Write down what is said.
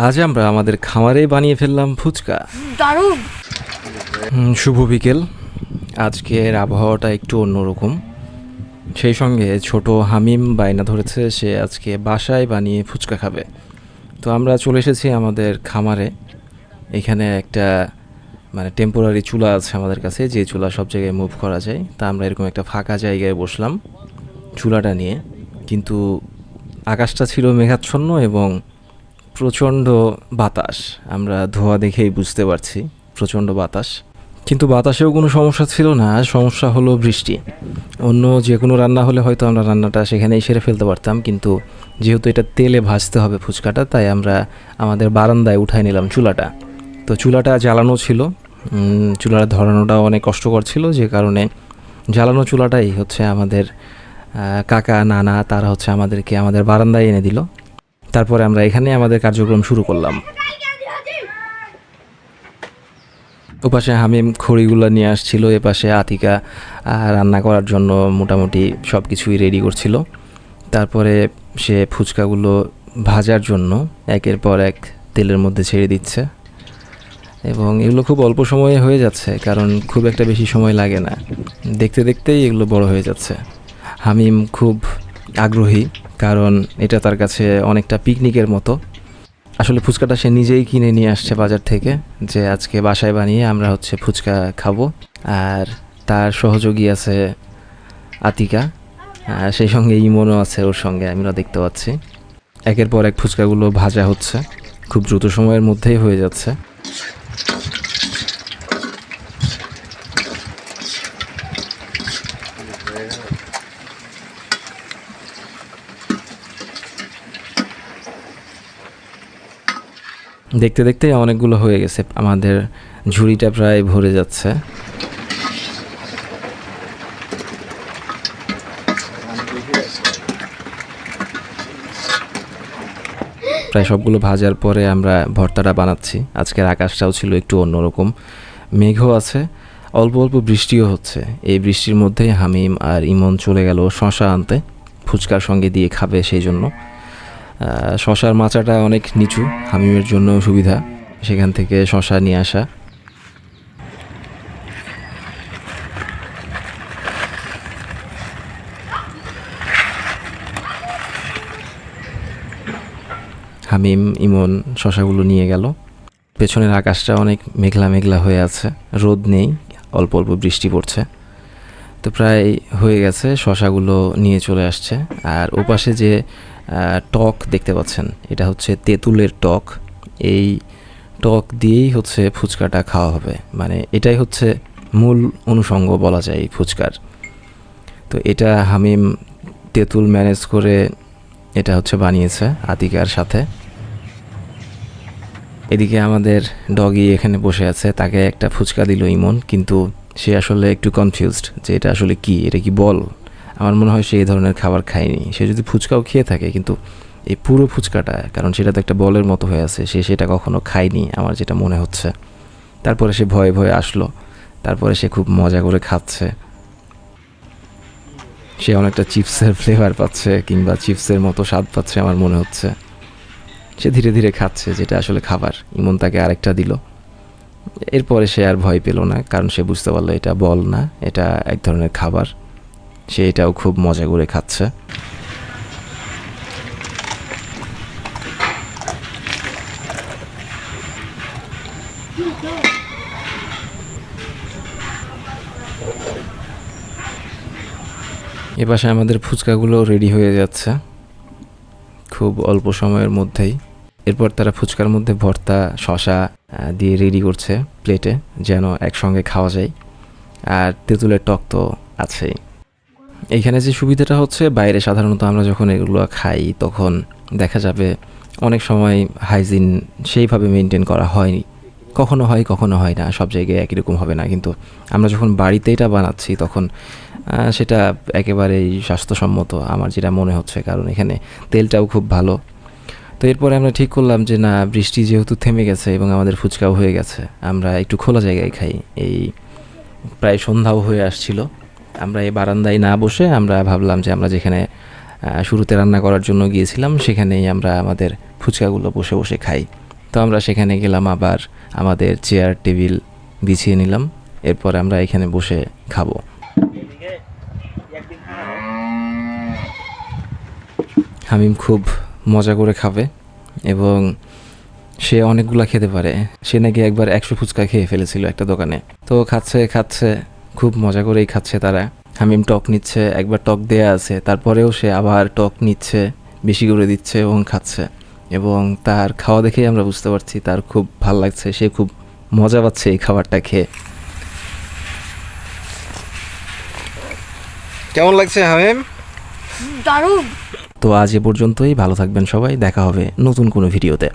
আজ আমরা আমাদের খামারে বানিয়ে ফেললাম ফুচকা। দারুণ। শুভ বিকেল। আজকের আবহাওয়াটা একটু অন্যরকম। সেই সঙ্গে ছোট হামিম বায়না ধরেছে সে আজকে বাসায় বানিয়ে ফুচকা খাবে। তো আমরা চলে এসেছি আমাদের খামারে। এখানে একটা মানে টেম্পোরারি চুলা আছে আমাদের কাছে যে চুলা সব জায়গায় মুভ করা যায়। তা আমরা এরকম একটা ফাঁকা জায়গায় বসলাম চুলাটা নিয়ে। কিন্তু আকাশটা ছিল মেঘাচ্ছন্ন এবং প্রচণ্ড বাতাস। আমরা ধোয়া দেখেই বুঝতে পারছি, প্রচণ্ড বাতাস। কিন্তু বাতাসেও কোনো সমস্যা ছিল না সমস্যা হলো বৃষ্টি। অন্য যে কোনো রান্না হলে হয়তো আমরা রান্নাটা সেখানেই সেরে ফেলতে পারতাম, কিন্তু যেহেতু এটা তেলে ভাজতে হবে ফুচকাটা, তাই আমরা আমাদের বারান্দায় উঠাই নিলাম চুলাটা। তো চুলাটা জ্বালানো ছিল। চুলাটা ধরানোটাও অনেক কষ্টকর ছিল, যে কারণে জ্বালানো চুলাটাই হচ্ছে আমাদের কাকা, নানা, তারা হচ্ছে আমাদেরকে আমাদের বারান্দায় এনে দিল। তারপরে আমরা এখানে আমাদের কার্যক্রম শুরু করলাম। ওপাশে হামিম খড়িগুলো নিয়ে আসছিল, এপাশে আতিকা রান্না করার জন্য মোটামুটি সব কিছুই রেডি করছিল। তারপরে সে ফুচকাগুলো ভাজার জন্য একের পর এক তেলের মধ্যে ছেড়ে দিচ্ছে। এবং এগুলো খুব অল্প সময়ে হয়ে যাচ্ছে, কারণ খুব একটা বেশি সময় লাগে না। দেখতে দেখতেই এগুলো বড় হয়ে যাচ্ছে। হামিম খুব আগ্রহী, কারণ এটা তার কাছে অনেকটা পিকনিকের মতো। আসলে ফুচকাটা সে নিজেই কিনে নিয়ে আসছে বাজার থেকে, যে আজকে বাসায় বানিয়ে আমরা হচ্ছে ফুচকা খাব। আর তার সহযোগী আছে আতিকা, আর সেই সঙ্গে ইমনও আছে ওর সঙ্গে, আমরা দেখতে পাচ্ছি। একের পর এক ফুচকাগুলো ভাজা হচ্ছে, খুব দ্রুত সময়ের মধ্যেই হয়ে যাচ্ছে। দেখতে দেখতে অনেকগুলো হয়ে গেছে। আমাদের ঝুড়িটা প্রায় ভরে যাচ্ছে। প্রায় সবগুলো ভাজার পরে আমরা ভর্তাটা বানাচ্ছি। আজকের আকাশটাও ছিল একটু অন্যরকম। মেঘও আছে, অল্প অল্প বৃষ্টিও হচ্ছে। এই বৃষ্টির মধ্যেই হামিম আর ইমন চলে গেল শশা আনতে। ফুচকার সঙ্গে দিয়ে খাবে সেই জন্য। শশার মাচাটা অনেক নিচু, হামিমের জন্য সুবিধা, সেখান থেকে শশা নিয়ে আসা। হামিম, ইমন শশাগুলো নিয়ে গেল। পেছনের আকাশটা অনেক মেঘলা মেঘলা হয়ে আছে, রোদ নেই, অল্প অল্প বৃষ্টি পড়ছে। তো প্রায় হয়ে গেছে, শশাগুলো নিয়ে চলে আসছে। আর ওপাশে যে টক দেখতে পাচ্ছেন। এটা হচ্ছে তেঁতুলের টক। এই টক দিয়েই হচ্ছে ফুচকাটা খাওয়া হবে। মানে এটাই হচ্ছে মূল অনুষঙ্গ বলা যায় এই ফুচকার। তো এটা হামিম তেঁতুল ম্যানেজ করে এটা হচ্ছে বানিয়েছে আতিকার সাথে। এদিকে আমাদের ডগি এখানে বসে আছে। তাকে একটা ফুচকা দিল ইমন, কিন্তু সে আসলে একটু কনফিউজড যে এটা আসলে কি? এটা কি বল? আমার মনে হয় সে এই ধরনের খাবার খায়নি। সে যদি ফুচকাও খেয়ে থাকে, কিন্তু এই পুরো ফুচকাটা, কারণ সেটা তো একটা বলের মতো হয়ে আছে, সে সেটা কখনো খায়নি, আমার যেটা মনে হচ্ছে। তারপরে সে ভয়ে ভয়ে আসলো। তারপরে সে খুব মজা করে খাচ্ছে। সে অনেকটা চিপসের ফ্লেভার পাচ্ছে, কিংবা চিপসের মতো স্বাদ পাচ্ছে, আমার মনে হচ্ছে। সে ধীরে ধীরে খাচ্ছে, যেটা আসলে খাবার। ইমন তাকে আরেকটা দিল। এরপরে সে আর ভয় পেল না, কারণ সে বুঝতে পারল এটা বল না, এটা এক ধরনের খাবার। সে এটাও খুব মজা করে খাচ্ছে। এপাশে আমাদের ফুচকাগুলো রেডি হয়ে যাচ্ছে। খুব অল্প সময়ের মধ্যেই। এরপর তারা ফুচকার মধ্যে ভর্তা শশা দিয়ে রেডি করছে প্লেটে যেন একসঙ্গে খাওয়া যায়। আর তেঁতুলের টক তো আছেই। এইখানে যে সুবিধাটা হচ্ছে, বাইরে সাধারণত আমরা যখন এগুলো খাই, তখন দেখা যাবে অনেক সময় হাইজিন সেইভাবে মেনটেন করা হয়নি। কখনো হয় কখনো হয় না, সব জায়গায় একই রকম হবে না। কিন্তু আমরা যখন বাড়িতে এটা বানাচ্ছি, তখন সেটা একেবারেই স্বাস্থ্যসম্মত আমার যেটা মনে হচ্ছে, কারণ এখানে তেলটাও খুব ভালো। তো এরপরে আমরা ঠিক করলাম যে, না, বৃষ্টি যেহেতু থেমে গেছে এবং আমাদের ফুচকাও হয়ে গেছে, আমরা একটু খোলা জায়গায় খাই। এই প্রায় সন্ধ্যাও হয়ে আসছিল। আমরা এই বারান্দায় না বসে আমরা ভাবলাম যে আমরা যেখানে শুরুতে রান্না করার জন্য গিয়েছিলাম, সেখানেই আমরা আমাদের ফুচকাগুলো বসে বসে খাই। তো আমরা সেখানে গেলাম, আবার আমাদের চেয়ার টেবিল বিছিয়ে নিলাম, এরপর আমরা এখানে বসে খাব। হামিম খুব মজা করে খাবে এবং সে অনেকগুলা খেতে পারে। সে নাকি একবার একশো ফুচকা খেয়ে ফেলেছিল একটা দোকানে। তো খাচ্ছে খাচ্ছে খুব মজা করেই খাচ্ছে তারা। হামিম টক নিচ্ছে একবার টক দেয়া আছে তারপরেও সে আবার টক নিচ্ছে বেশি করে দিচ্ছে এবং খাচ্ছে। এবং তার খাওয়া দেখেই আমরা বুঝতে পারছি তার খুব ভালো লাগছে সে খুব মজা পাচ্ছে এই খাবারটা খেয়ে। কেমন লাগছে হামিম? দারুণ। তো আজ এ পর্যন্তই ভালো থাকবেন সবাই দেখা হবে নতুন কোনো ভিডিওতে।